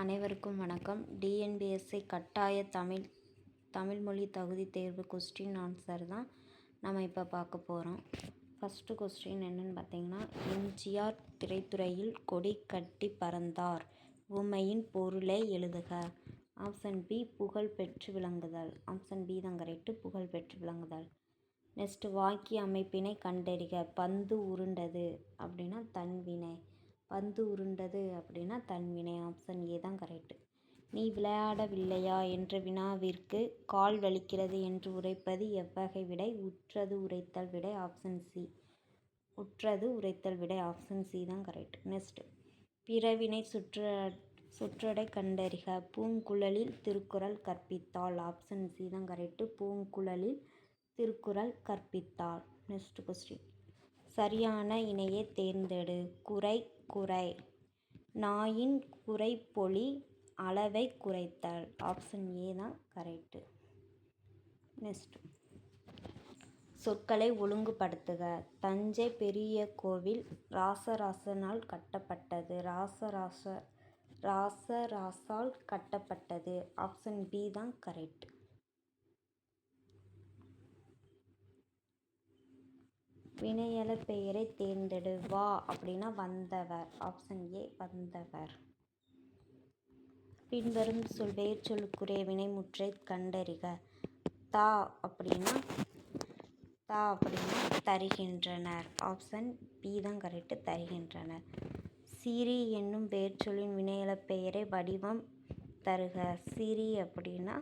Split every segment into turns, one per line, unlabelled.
அனைவருக்கும் வணக்கம். டிஎன்பிஎஸ்சி கட்டாய தமிழ் தமிழ்மொழி தகுதி தேர்வு கொஸ்டின் ஆன்சர் தான் நம்ம இப்போ பார்க்க போகிறோம் ஃபஸ்ட்டு கொஸ்டின் என்னன்னு பார்த்தீங்கன்னா எம்ஜிஆர் திரைத்துறையில் கொடி கட்டி பறந்தார். உமையின் பொருளை எழுதுக. ஆப்ஷன் பி புகழ் பெற்று விளங்குதல். ஆப்ஷன் பி தான் கரெக்டு புகழ் பெற்று விளங்குதல். நெக்ஸ்ட்டு வாக்கிய அமைப்பினை கண்டறிக. பந்து உருண்டது. அப்படின்னா தன்வினை பந்து உருண்டது அப்படின்னா தன்வினை ஆப்ஷன் ஏ தான் கரெக்டு நீ விளையாடவில்லையா என்ற வினாவிற்கு கால் வலிக்கிறது என்று உரைப்பது எவ்வகை விடை? உற்றது உரைத்தல் விடை ஆப்ஷன் சி உற்றது உரைத்தல் விடை ஆப்ஷன் சி தான் கரெக்ட் நெக்ஸ்ட்டு பிறவினை சுற்ற சுற்றடை கண்டறிக. பூங்குழலில் திருக்குறள் கற்பித்தாள் ஆப்ஷன் சி தான் கரெக்டு பூங்குழலில் திருக்குறள் கற்பித்தாள். நெக்ஸ்ட் கொஸ்டின் சரியான இணையை தேர்ந்தெடு. குறை குறை. நாயின் குறைப்பொழி அளவை குறைத்தல். ஆப்ஷன் ஏ தான் கரெக்டு நெக்ஸ்ட் சொற்களை ஒழுங்குபடுத்துக. தஞ்சை பெரிய கோவில் ராசராசனால் கட்டப்பட்டது. ராசராச ராசராசால் கட்டப்பட்டது. ஆப்ஷன் பி தான் கரெக்ட் வினையல பெயரை தேர்ந்தெடு வா அப்படின்னா வந்தவர். ஆப்ஷன் ஏ வந்தவர். பின்வரும் சொல் வேர் சொல்லுக்குரிய வினைமுற்றை கண்டறிக. தா அப்படின்னா தா அப்படின்னா தருகின்றனர். ஆப்ஷன் பி தான் கரெக்டு தருகின்றனர். சிரி என்னும் பெயர் சொல்லின் பெயரை வடிவம் தருக. சிரி அப்படின்னா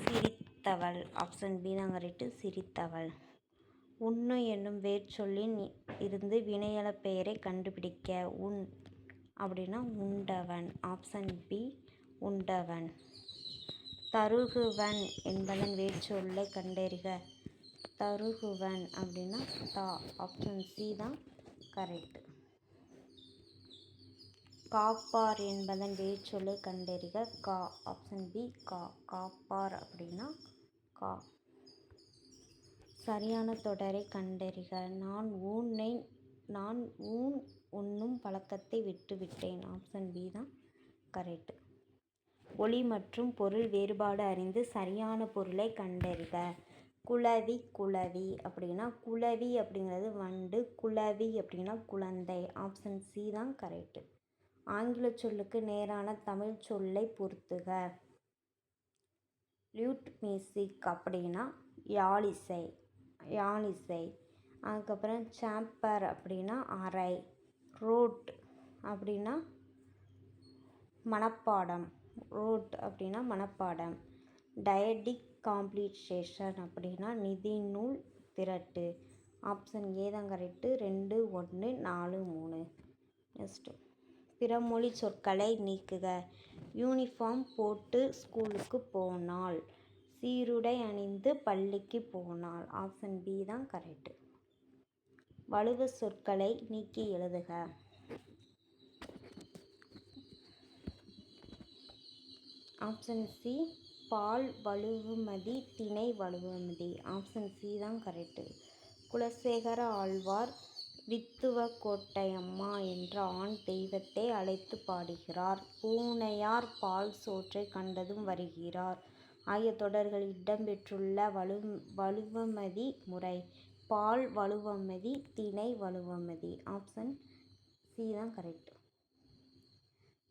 சிரித்தவள். ஆப்ஷன் பி தான் கரெக்டு சிரித்தவள். உண்ணு என்னும் வேர்ச்சொல்லின் இருந்து வினையலப் பெயரை கண்டுபிடிக்க உண் அப்படின்னா உண்டவன். Option B உண்டவன். தருகுவன் என்பதன் வேர்ச்சொல்லை கண்டறிக. தருகுவன் அப்படின்னா தா. ஆப்ஷன் சி தான் கரெக்ட். காப்பார் என்பதன் வேர்ச்சொல்லை கண்டறிக. கா. ஆப்ஷன் பி கா. காப்பார் அப்படின்னா கா. சரியான தொடரை கண்டறிக. நான் ஊனை நான் ஊன் உண்ணும் பழக்கத்தை விட்டுவிட்டேன். ஆப்ஷன் பி தான் கரெக்ட் ஒளி மற்றும் பொருள் வேறுபாடு அறிந்து சரியான பொருளை கண்டறிக. குளவி குளவி அப்படின்னா குளவி அப்படிங்கிறது வண்டு குளவி அப்படின்னா குழந்தை. ஆப்ஷன் சி தான் கரெக்டு ஆங்கில சொல்லுக்கு நேரான தமிழ் சொல்லை பொறுத்துக. லியூட் மியூசிக் அப்படின்னா யாழிசை. யாழிசை அதுக்கப்புறம் சாம்பர் அப்படின்னா அறை ரோட் அப்படின்னா மனப்பாடம். ரோட் அப்படின்னா மனப்பாடம். டயடிக் காம்ப்ளிகேஷன் அப்படின்னா நிதி நூல் திரட்டு. ஆப்ஷன் ஏ தான் கரெக்டு ரெண்டு ஒன்று நாலு மூணு. நெக்ஸ்ட்டு. பிறமொழி சொற்களை நீக்குக. யூனிஃபார்ம் போட்டு ஸ்கூலுக்கு போனால். சீருடை அணிந்து பள்ளிக்கு போனாள். ஆப்ஷன் பி தான் கரெக்டு வலுவு சொற்களை நீக்கி எழுதுக. ஆப்ஷன் சி பால் வலுவுமதி திணை வலுவுமதி. ஆப்ஷன் சி தான் கரெக்டு குலசேகர ஆழ்வார் வித்துவ கோட்டையம்மா என்ற ஆண் தெய்வத்தை அழைத்து பாடுகிறார். பூனையார் பால் சோற்றை கண்டதும் வருகிறார். ஆகிய தொடர்கள் இடம்பெற்றுள்ள வலு வலுவமதி முறை. பால் வலுவமதி திணை வலுவமதி. ஆப்ஷன் சி தான் கரெக்ட்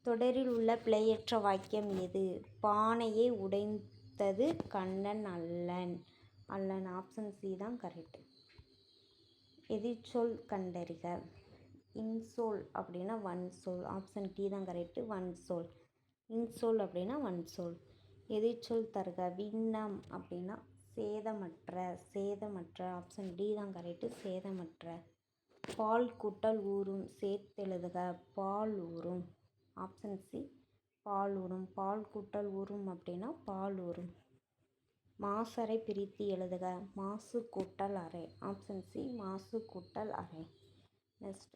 தொடரில் உள்ள பிழையற்ற வாக்கியம் எது? பானையை உடைத்தது கண்ணன் அல்லன். அல்லன் ஆப்ஷன் சி தான் கரெக்ட் எதிர்ச்சொல் கண்டறிக. இன்சோல் அப்படின்னா வன் சொல் ஆப்ஷன் டி தான் கரெக்டு வன் சொல் இன்சோல் அப்படின்னா வன் சொல் எதிர்ச்சொல் தருக விண்ணம் அப்படின்னா சேதமற்ற சேதமற்ற ஆப்ஷன் டி தான் கரெக்டு சேதமற்ற. பால் கூட்டல் ஊறும் சேர்த்தெழுதுக பால் ஊறும். ஆப்ஷன் சி பால் ஊறும். பால் கூட்டல் ஊறும் அப்படின்னா பால் ஊறும். மாசரை பிரித்து எழுதுக மாசு கூட்டல் அறை. ஆப்ஷன் சி மாசு கூட்டல் அறை. நெக்ஸ்ட்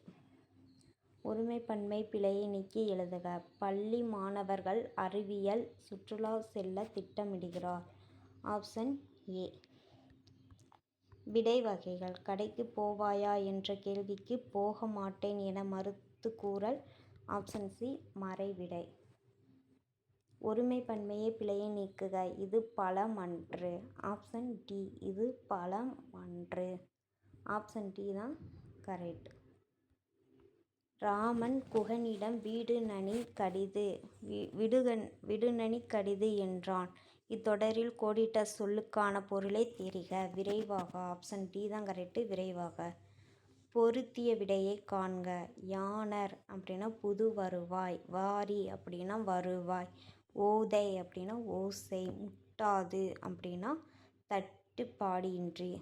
ஒருமைப்பன்மை பிழையை நீக்கி எழுதுக. பள்ளி மாணவர்கள் அறிவியல் சுற்றுலா செல்ல திட்டமிடுகிறார். Option A. விடை வகைகள். கடைக்கு போவாயா என்ற கேள்விக்கு போக மாட்டேன் என மறுத்து கூறல். Option C. மறைவிடை. ஒருமைப்பன்மையை பிழையை நீக்குக. இது பழமன்று. Option D. இது பழமன்று. ஆப்ஷன் டி தான் கரெக்ட். ராமன் குகனிடம் வீடுநனி கடிது விடுகன் விடுநனி கடிது என்றான். இத்தொடரில் கோடிட்ட சொல்லுக்கான பொருளை தெரிக. விரைவாக ஆப்ஷன் டி தான் கரெக்டு விரைவாக. பொருத்திய விடையை காண்க. யானர் அப்படின்னா புது வருவாய் வாரி அப்படின்னா வருவாய் ஓதை அப்படின்னா ஓசை முட்டாது அப்படின்னா தட்டுப்பாடின்றி.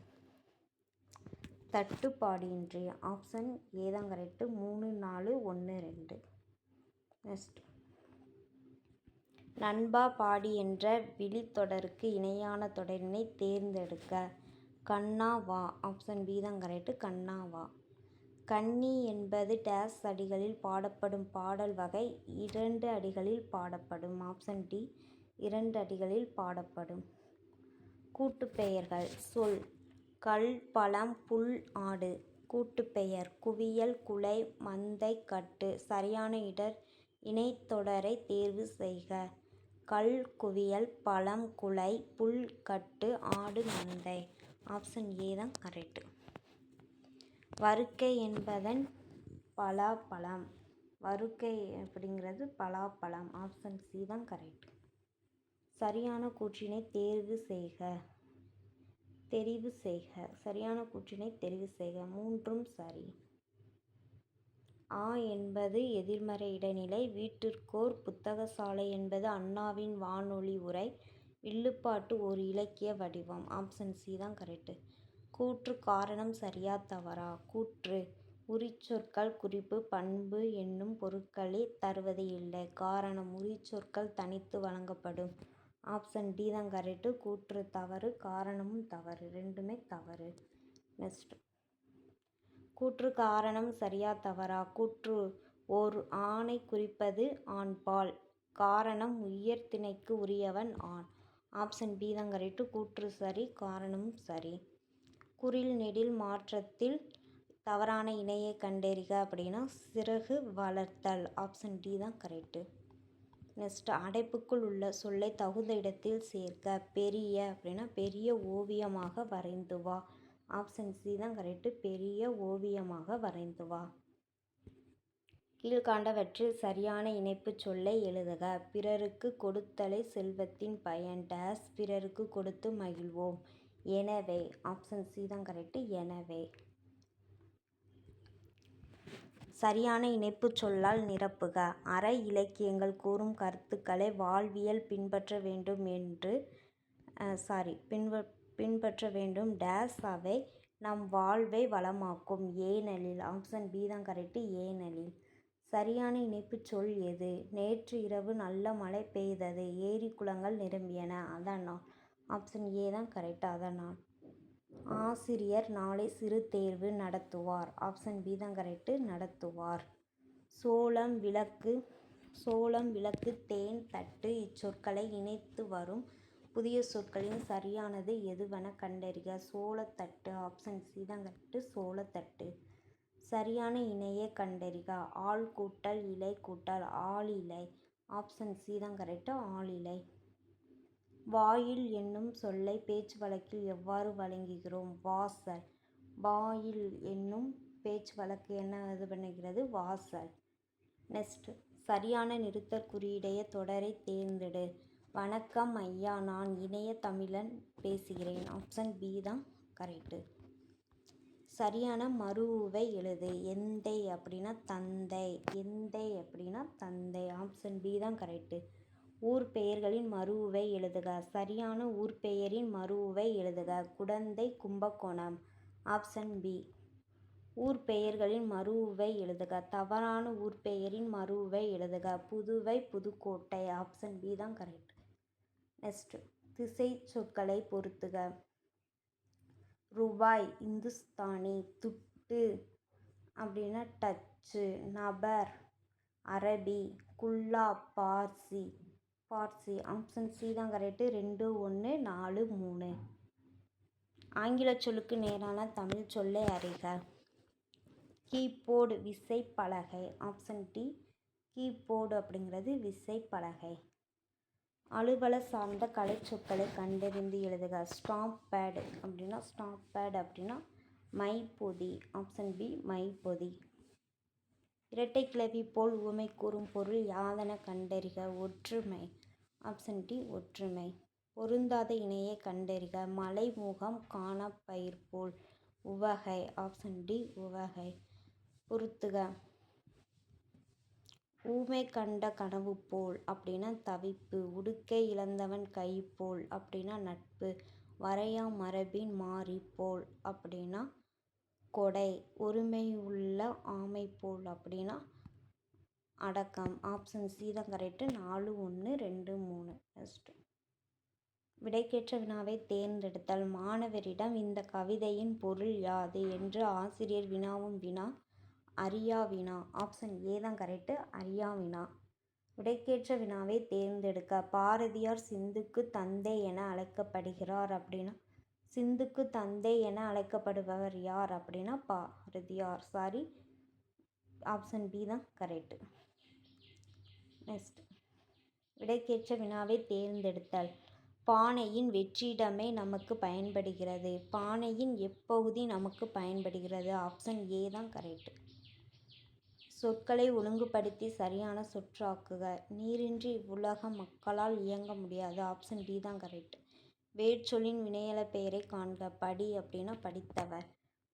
தட்டுப்பாடின்றி ஆப்ஷன் ஏ தான் கரெக்டு மூணு நாலு ஒன்று ரெண்டு. நெக்ஸ்ட் நண்பா பாடி என்ற விழித்தொடருக்கு இணையான தொடரினை தேர்ந்தெடுக்க கண்ணா வா ஆப்ஷன் பி தான் கரெக்டு கண்ணா வா. கன்னி என்பது டேஸ் அடிகளில் பாடப்படும் பாடல் வகை இரண்டு அடிகளில் பாடப்படும் ஆப்ஷன் டி இரண்டு அடிகளில் பாடப்படும். கூட்டுப்பெயர்கள் சொல் கல் பழம் புல் ஆடு. கூட்டுப்பெயர் குவியல் குலை மந்தை கட்டு. சரியான இடர். இணைத்தொடரை தேர்வு செய்க. கல் குவியல் பழம் குலை புல் கட்டு ஆடு மந்தை. ஆப்ஷன் ஏ தான் கரெக்டு வறுக்கை என்பதன் பலாப்பழம். வறுக்கை அப்படிங்கிறது பலாப்பழம். ஆப்ஷன் சி தான் கரெக்ட் சரியான கூற்றினை தேர்வு செய்க. தெரிவு செய்க. சரியான கூற்றினை தெரிவு செய்க. மூன்றும் சரி. ஆ என்பது எதிர்மறை இடைநிலை. வீட்டிற்கோர் புத்தகசாலை என்பது அண்ணாவின் வானொலி உரை. வில்லுப்பாட்டு ஒரு இலக்கிய வடிவம். ஆப்ஷன் சி தான் கரெக்டு கூற்று காரணம் சரியா தவறா? கூற்று. உரிச்சொற்கள் குறிப்பு. பண்பு என்னும் பொருட்களை தருவது இல்லை. காரணம் உரிச்சொற்கள் தனித்து வழங்கப்படும். ஆப்ஷன் டி தான் கரெக்டு கூற்று தவறு காரணமும் தவறு. ரெண்டுமே தவறு. நெக்ஸ்ட். கூற்று காரணம் சரியா தவறா? கூற்று ஓர் ஆணை குறிப்பது ஆண் பால். காரணம் உயர்த்திணைக்கு உரியவன் ஆண். ஆப்ஷன் பி தான் கரெக்டு கூற்று சரி காரணமும் சரி. குறில் நெடில் மாற்றத்தில் தவறான இணையை கண்டறிக அப்படின்னா சிறகு வளர்த்தல். ஆப்ஷன் டி தான் கரெக்டு நெக்ஸ்ட் அடைப்புக்குள் உள்ள சொல்லை தகுந்த இடத்தில் சேர்க்க பெரிய அப்படின்னா பெரிய ஓவியமாக வரைந்து வா. ஆப்ஷன் சி தான் கரெக்டு பெரிய ஓவியமாக வரைந்து வா. கீழ்காண்டவற்றில் சரியான இணைப்பு சொல்லை எழுதுக. பிறருக்கு கொடுத்தலை செல்வத்தின் பயன் டேஸ் பிறருக்கு கொடுத்து மகிழ்வோம். எனவே ஆப்ஷன் சி தான் கரெக்டு எனவே சரியான இணைப்புச் சொல்லால் நிரப்புக. அற இலக்கியங்கள் கூறும் கருத்துக்களை வாழ்வியல் பின்பற்ற வேண்டும் என்று சாரி பின்ப பின்பற்ற வேண்டும். டேஸ் அவை நம் வாழ்வை வளமாக்கும். ஏனெனில் ஆப்ஷன் பி தான் கரெக்டு ஏனெனில் சரியான இணைப்புச் சொல் எது? நேற்று இரவு நல்ல மழை பெய்தது. ஏரி குளங்கள் நிரம்பியன. அதனால் ஆசிரியர் நாளை சிறு தேர்வு நடத்துவார். ஆப்ஷன் பி தான் கரெக்டு நடத்துவார். சோளம் விளக்கு சோளம் விளக்கு தேன் தட்டு இச்சொற்களை இணைத்து வரும் புதிய சொற்களின் சரியானது எதுவென கண்டறிக. சோளத்தட்டு ஆப்ஷன் சி தான் கரெக்டு சோளத்தட்டு சரியான இணையை கண்டறிக. ஆள் கூட்டல் இலை கூட்டல் ஆள் இலை ஆப்ஷன் சி தான் கரெக்டு ஆளிலை. வாயில் என்னும் சொல்லை பேச்சு வழக்கில் எவ்வாறு வழங்குகிறோம்? வாசல். வாயில் என்னும் பேச்சு வழக்கு என்ன இது பண்ணுகிறது? வாசல். நெக்ஸ்ட். சரியான நிறுத்தற் குறியுடைய தொடரை தேர்ந்தெடு. வணக்கம் ஐயா நான் இணைய தமிழன் பேசுகிறேன். ஆப்ஷன் பி தான் கரெக்டு. சரியான மருவை எழுது. எந்தை அப்படின்னா தந்தை. எந்தை அப்படின்னா தந்தை. ஆப்ஷன் பி தான் கரெக்டு. ஊர் பெயர்களின் மறுவை எழுதுக. சரியான ஊர் பெயரின் மறுவை எழுதுக. குடந்தை கும்பகோணம். Option B. ஊர் பெயர்களின் மறுவை எழுதுக. தவறான ஊர் பெயரின் மறுவை எழுதுக. புதுவை புதுக்கோட்டை. ஆப்ஷன் பி தான் கரெக்ட். நெக்ஸ்ட் திசை சொற்களை பொறுத்துக ரூபாய் இந்துஸ்தானி துட்டு அப்படின்னா டச்சு நபர் அரபி குல்லா பார்சி. பார்சி ஆப்ஷன் சி தான் கரெக்டு. ரெண்டு ஒன்று நாலு மூணு. ஆங்கில சொல்லுக்கு நேரான தமிழ் சொல்லை அறிக. கீபோர்டு விசைப்பலகை ஆப்ஷன் டி கீபோர்டு அப்படிங்கிறது விசைப்பலகை அலுவல சார்ந்த கலைச்சொற்களை கண்டறிந்து எழுதுக. ஸ்டாம்ப் பேடு அப்படின்னா ஸ்டாம்ப் பேட் அப்படின்னா மைப்பொதி. Option B மைப்பொதி. இரட்டை கிளவி போல் உமை கூறும் பொருள் யாதென கண்டறிக. ஒற்றுமை. ஆப்ஷன் டி ஒற்றுமை. பொருந்தாத இணையை கண்டறிக. மலைமுகம் காண பயிர் போல். உவகை. ஆப்ஷன் டி உவகை. பொருத்துக. ஊமை கண்ட கனவு போல். அப்படின்னா தவிப்பு. உடுக்கை இழந்தவன் கை போல். அப்படின்னா நட்பு. வரையா மரபின் மாறி போல். அப்படின்னா கொடை. ஒருமையுள்ள ஆமை போல். அப்படின்னா அடக்கம். ஆப்ஷன் சி தான் கரெக்டு நாலு ஒன்று ரெண்டு மூணு. நெக்ஸ்ட்டு விடைக்கேற்ற வினாவை தேர்ந்தெடுத்தல். மாணவரிடம் இந்த கவிதையின் பொருள் யாது என்று ஆசிரியர் வினாவும் வினா அரியா வினா. ஆப்ஷன் ஏ தான் கரெக்டு அரியா வினா. விடைக்கேற்ற வினாவை தேர்ந்தெடுக்க. பாரதியார் சிந்துக்கு தந்தை என அழைக்கப்படுகிறார் அப்படின்னா சிந்துக்கு தந்தை என அழைக்கப்படுபவர் யார் அப்படின்னா பாரதியார். சாரி ஆப்ஷன் பி தான் கரெக்டு நெக்ஸ்ட் விடைக்கேற்ற வினாவை தேர்ந்தெடுத்தல். பானையின் வெற்றிடமே நமக்கு பயன்படுகிறது. பானையின் எப்பகுதி நமக்கு பயன்படுகிறது. ஆப்ஷன் ஏ தான் கரெக்ட் சொற்களை ஒழுங்குபடுத்தி சரியான சொற்றாக்குக. நீரின்றி இவ்வுலக மக்களால் இயங்க முடியாது. ஆப்ஷன் டி தான் கரெக்ட் வேர்ச்சொல்லின் வினையல பெயரை காண்க. படி அப்படின்னா படித்தவர்.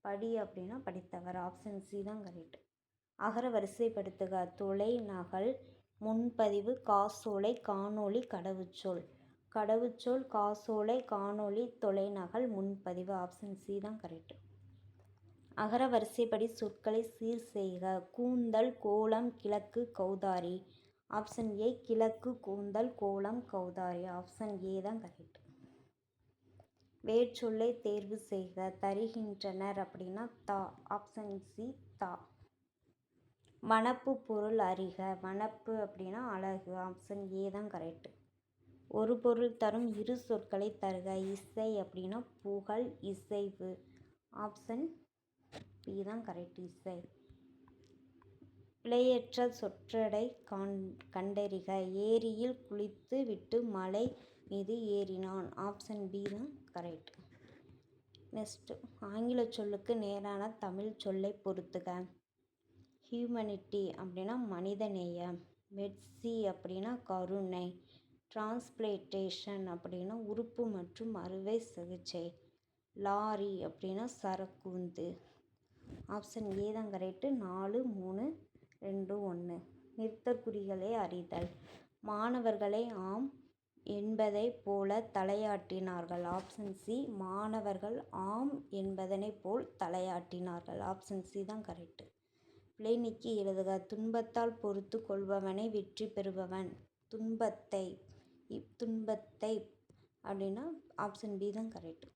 படி அப்படின்னா படித்தவர். ஆப்ஷன் சி தான் கரெக்ட் அகர வரிசைப்படுத்துக. தொலை நகல் முன்பதிவு காசோலை காணொளி கடவுச்சொல். கடவுச்சொல் காசோலை காணொளி தொலைநகல் முன்பதிவு ஆப்ஷன் சி தான் கரெக்ட் அகர வரிசைப்படி சொற்களை சீர் செய்க. கூந்தல் கோலம் கிழக்கு கௌதாரி. ஆப்ஷன் ஏ கிழக்கு கூந்தல் கோலம் கௌதாரி. ஆப்ஷன் ஏ தான் கரெக்ட் வேர்ச்சொல்லை தேர்வு செய்க. தருகின்றனர் அப்படின்னா தா. ஆப்ஷன் சி தா. வனப்பு பொருள் அறிக. வனப்பு அப்படின்னா அழகு ஆப்ஷன் ஏ தான் கரெக்டு ஒரு பொருள் தரும் இரு சொற்களை தருக. இசை அப்படின்னா புகழ் இசைவு. ஆப்ஷன் பி தான் கரெக்ட் இசை. பிழையற்ற சொற்றடை கண் கண்டறிக. ஏரியில் குளித்து விட்டு மலை மீது ஏறினான். ஆப்ஷன் பி தான் கரெக்ட் நெக்ஸ்ட்டு ஆங்கில சொல்லுக்கு நேரான தமிழ் சொல்லை பொறுத்துக. ஹியூமனிட்டி அப்படின்னா மனிதநேயம் மெட்சி அப்படின்னா கருணை டிரான்ஸ்பிளேட்டேஷன் அப்படின்னா உறுப்பு மற்றும் அறுவை சிகிச்சை லாரி அப்படின்னா சரக்குந்து. ஆப்ஷன் ஏ தான் கரெக்டு நாலு மூணு ரெண்டு ஒன்று நிறுத்தற்குறிகளை அறிதல். மாணவர்களை ஆம் என்பதைப் போல தலையாட்டினார்கள். ஆப்ஷன் சி மாணவர்கள் ஆம் என்பதனைப் போல் தலையாட்டினார்கள். ஆப்ஷன் சி தான் கரெக்டு பிளேனிக்கு எழுதுக. துன்பத்தால் பொறுத்து கொள்பவனை வெற்றி பெறுபவன். துன்பத்தை துன்பத்தை அப்படின்னா ஆப்ஷன் பி தான் கரெக்டு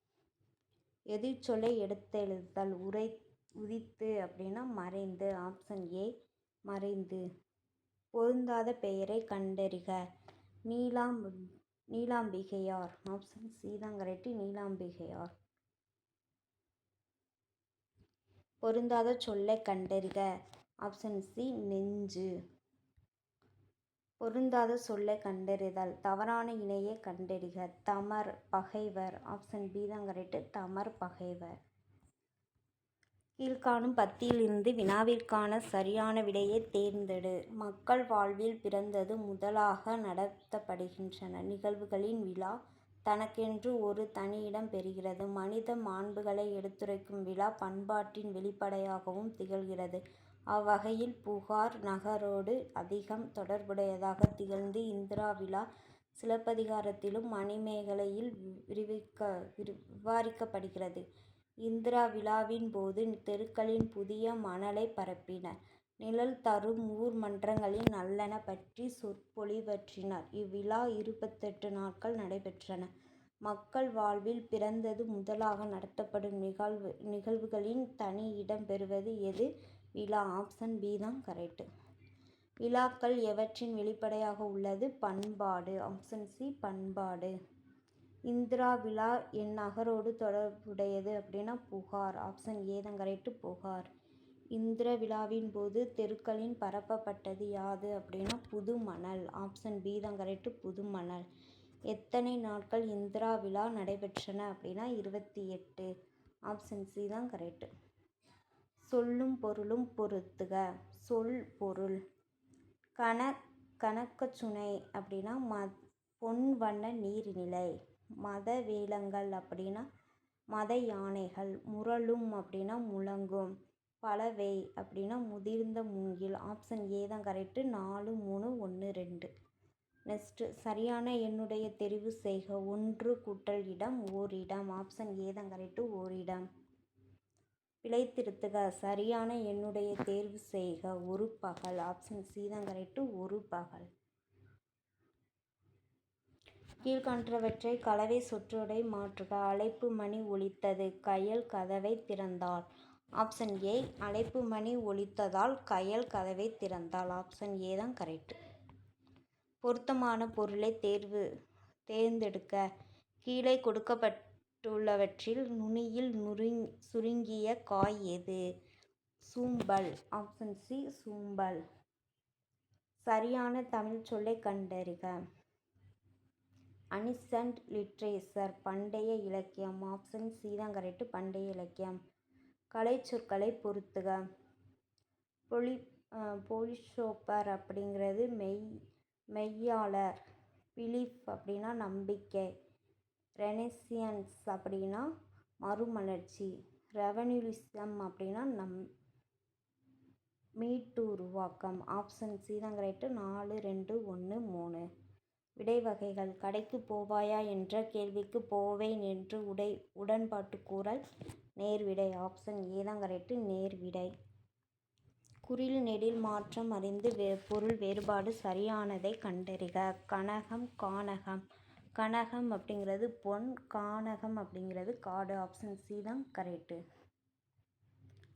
எதிர்ச்சொல்லை எடுத்தெழுதல் உரை உதித்து அப்படின்னா மறைந்து. ஆப்ஷன் ஏ மறைந்து. பொருந்தாத பெயரை கண்டறிக. நீலாம் நீலாம்பிகையார். ஆப்ஷன் சி தான் கரெக்டு நீலாம்பிகையார். பொருந்தாத சொல்லை கண்டறிக. ஆப்ஷன் சி நெஞ்சு. பொருந்தாத சொல்லை கண்டறிதல். தவறான இணையை கண்டறிக. தமர் பகைவர். ஆப்ஷன் பி தான் கரெக்டு தமர் பகைவர். கீழ்காணும் பத்தியிலிருந்து வினாவிற்கான சரியான விடையை தேர்ந்தெடு. மக்கள் வாழ்வில் பிறந்தது முதலாக நடத்தப்படுகின்றன. நிகழ்வுகளின் விழா தனக்கென்று ஒரு தனியிடம் பெறுகிறது. மனித மாண்புகளை எடுத்துரைக்கும் விழா பண்பாட்டின் வெளிப்படையாகவும் திகழ்கிறது. அவ்வகையில் புகார் நகரோடு அதிகம் தொடர்புடையதாக திகழ்ந்து இந்திரா விழா சிலப்பதிகாரத்திலும் மணிமேகலையில் விரிவிக்க விவாரிக்கப்படுகிறது. இந்திரா விழாவின் போது தெருக்களின் புதிய மணலை பரப்பினர். நிழல் தரும் ஊர் மன்றங்களின் நல்லன பற்றி சொற்பொழிவற்றினர். இவ்விழா இருபத்தெட்டு நாட்கள் நடைபெற்றன. மக்கள் வாழ்வில் பிறந்தது முதலாக நடத்தப்படும் நிகழ்வு நிகழ்வுகளின் தனி இடம் பெறுவது எது? விழா ஆப்ஷன் பி தான் கரெக்டு விழாக்கள் எவற்றின் வெளிப்படையாக உள்ளது? பண்பாடு. ஆப்ஷன் சி பண்பாடு. இந்திரா விழா என் நகரோடு தொடர்புடையது அப்படின்னா புகார். ஆப்ஷன் ஏ தான் கரெக்டு புகார். இந்திர விழாவின் போது தெருக்களில் பரப்பப்பட்டது யாது அப்படின்னா புது மணல் ஆப்ஷன் பி தான் கரெக்டு புது மணல் எத்தனை நாட்கள் இந்திரா விழா நடைபெற்றன அப்படின்னா இருபத்தி எட்டு. ஆப்ஷன் சி தான் கரெக்டு சொல்லும் பொருளும் பொருத்துக. சொல் பொருள். கண கணக்கச்சுனை அப்படின்னா ம பொன் வண்ண நீர்நிலை. மத வேலங்கள் அப்படின்னா மத யானைகள். முரளும் அப்படின்னா முழங்கும். பலவை அப்படின்னா முதிர்ந்த மூங்கில். ஆப்ஷன் ஏ தான் கரெக்டு நாலு மூணு ஒன்று ரெண்டு. நெக்ஸ்ட்டு சரியான என்னுடைய தெரிவு செய்க. ஒன்று கூட்டல் இடம் ஓரிடம் ஆப்ஷன் ஏ தான் கரெக்டு ஓரிடம் பிழை திருத்துக சரியான என்னுடைய தேர்வு செய்க. ஒரு பகல். ஆப்ஷன் சி தான் கரெக்டு ஒரு பகல். கீழ்கண்டவற்றை கலவை சொற்றொடை மாற்றுக. அழைப்பு மணி ஒலித்தது. கயல் கதவை திறந்தாள். ஆப்ஷன் ஏ அழைப்பு மணி ஒலித்ததால் கயல் கதவை திறந்தாள். ஆப்ஷன் ஏ தான் கரெக்டு. பொருத்தமான பொருளை தேர்வு தேர்ந்தெடுக்க. கீழே கொடுக்கப்பட்டுள்ளவற்றில் நுனியில் நுருங் சுருங்கிய காய் எது? சூம்பல். ஆப்ஷன் சி சூம்பல். சரியான தமிழ் சொல்லை கண்டறிக. அனிசன்ட் லிட்ரேச்சர் பண்டைய இலக்கியம். ஆப்ஷன் சி தான் கரெக்டு பண்டைய இலக்கியம். கலைச்சொற்களை பொருத்துக பொலி பொலிஷோப்பர் அப்படிங்கிறது மெய் மெய்யாளர் பிலீஃப் அப்படின்னா நம்பிக்கை ரெனசியன்ஸ் அப்படின்னா மறுமலர்ச்சி ரெவன்யூலிசம் அப்படின்னா நம் மீட்டு உருவாக்கம் ஆப்ஷன் சி தான் கரெக்டு நாலு ரெண்டு ஒன்று மூணு. விடை வகைகள் கடைக்கு போவாயா என்ற கேள்விக்கு போவேன் என்று உடை உடன்பாட்டு கூறல் நேர்விடை ஆப்ஷன் ஏ தான் கரெக்டு நேர்விடை. குறில் நெடில் மாற்றம் அறிந்து வே பொருள் வேறுபாடு சரியானதை கண்டறிக. கனகம் கானகம். கனகம் அப்படிங்கிறது பொன் கானகம் அப்படிங்கிறது காடு ஆப்ஷன் சி தான் கரெக்டு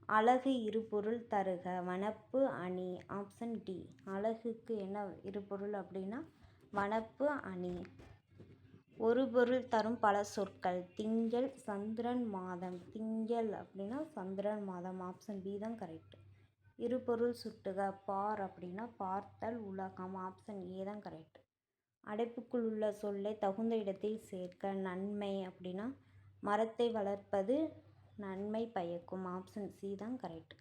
அழகு இருபொருள் தருக. வனப்பு அணி. ஆப்ஷன் டி அழகுக்கு என்ன இருபொருள் அப்படின்னா வனப்பு அணி. ஒரு பொருள் தரும் பல சொற்கள். திங்கள் சந்திரன் மாதம். திங்கள் அப்படின்னா சந்திரன் மாதம் ஆப்ஷன் பி தான் கரெக்ட் இருபொருள் சுட்டுக. பார் அப்படின்னா பார்த்தல் உலகம். ஆப்ஷன் ஏ தான் கரெக்ட் அடைப்புக்குள் உள்ள சொல்லை தகுந்த இடத்தில் சேர்க்க. நன்மை அப்படின்னா மரத்தை வளர்ப்பது நன்மை பயக்கும். ஆப்ஷன் சி தான் கரெக்ட்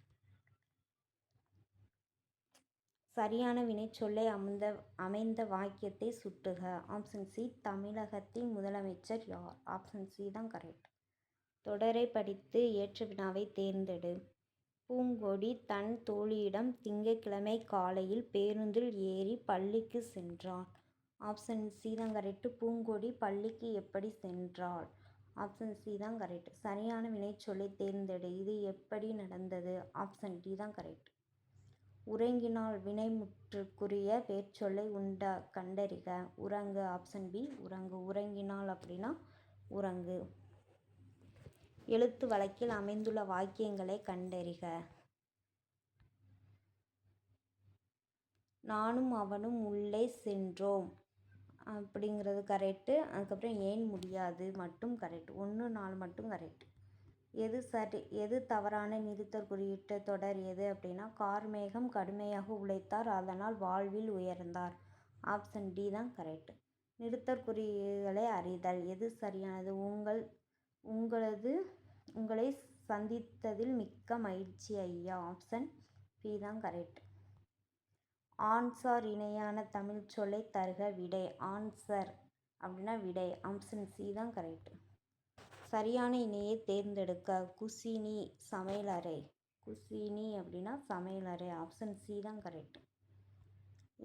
சரியான வினைச்சொல்லை அமைந்த அமைந்த வாக்கியத்தை சுட்டுக. ஆப்ஷன் சி தமிழகத்தின் முதலமைச்சர் யார்? ஆப்ஷன் சி தான் கரெக்ட். தொடரை படித்து ஏற்ற வினாவை தேர்ந்தெடு. பூங்கொடி தன் தோழியிடம் திங்கட்கிழமை காலையில் பேருந்தில் ஏறி பள்ளிக்கு சென்றாள் ஆப்ஷன் சி தான் கரெக்டு. பூங்கொடி பள்ளிக்கு எப்படி சென்றாள்? ஆப்ஷன் சி தான் கரெக்ட். சரியான வினைச்சொல்லை தேர்ந்தெடு. இது எப்படி நடந்தது? ஆப்ஷன் டி தான் கரெக்ட். உறங்கினால் வினைமுற்றுக்குரிய வேர்ச்சொல்லை உண்டா? கண்டறிக. உறங்கு ஆப்ஷன் பி உறங்கு. உறங்கினால் அப்படின்னா உறங்கு. எழுத்து வழக்கில் அமைந்துள்ள வாக்கியங்களை கண்டறிக. நானும் அவனும் உள்ளே சென்றோம். அப்படிங்கிறது கரெக்டு அதுக்கப்புறம் ஏன் முடியாது? மட்டும் கரெக்ட் ஒன்று நாலு மட்டும் கரெக்ட் எது சரி எது தவறான நிறுத்தற் குறியிட்ட தொடர் எது அப்படின்னா கார்மேகம் கடுமையாக உழைத்தார் அதனால் வாழ்வில் உயர்ந்தார். ஆப்ஷன் டி தான் கரெக்ட். நிறுத்தற் குறிகளை அறிதல். எது சரியானது? உங்கள் உங்களது உங்களை சந்தித்ததில் மிக்க மகிழ்ச்சி ஐயா. ஆப்ஷன் பி தான் கரெக்ட். ஆன்சார் இணையான தமிழ் சொல்லை தருக விடை. ஆன்சர் அப்படின்னா விடை. ஆப்ஷன் சி தான் கரெக்ட். சரியான இணையை தேர்ந்தெடுக்க குசினி சமையலறை குசினி அப்படின்னா சமையலறை ஆப்ஷன் சி தான் கரெக்ட்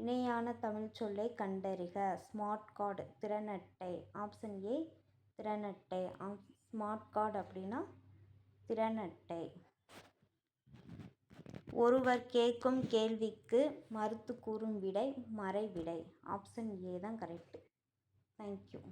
இணையான தமிழ் சொல்லை கண்டறிக. ஸ்மார்ட் கார்டு திறனட்டை. ஆப்ஷன் ஏ திறனட்டை. ஸ்மார்ட் கார்டு அப்படின்னா திறனட்டை. ஒருவர் கேட்கும் கேள்விக்கு மறுத்து கூறும் விடை மறைவிடை. ஆப்ஷன் ஏ தான் கரெக்டு தேங்க்யூ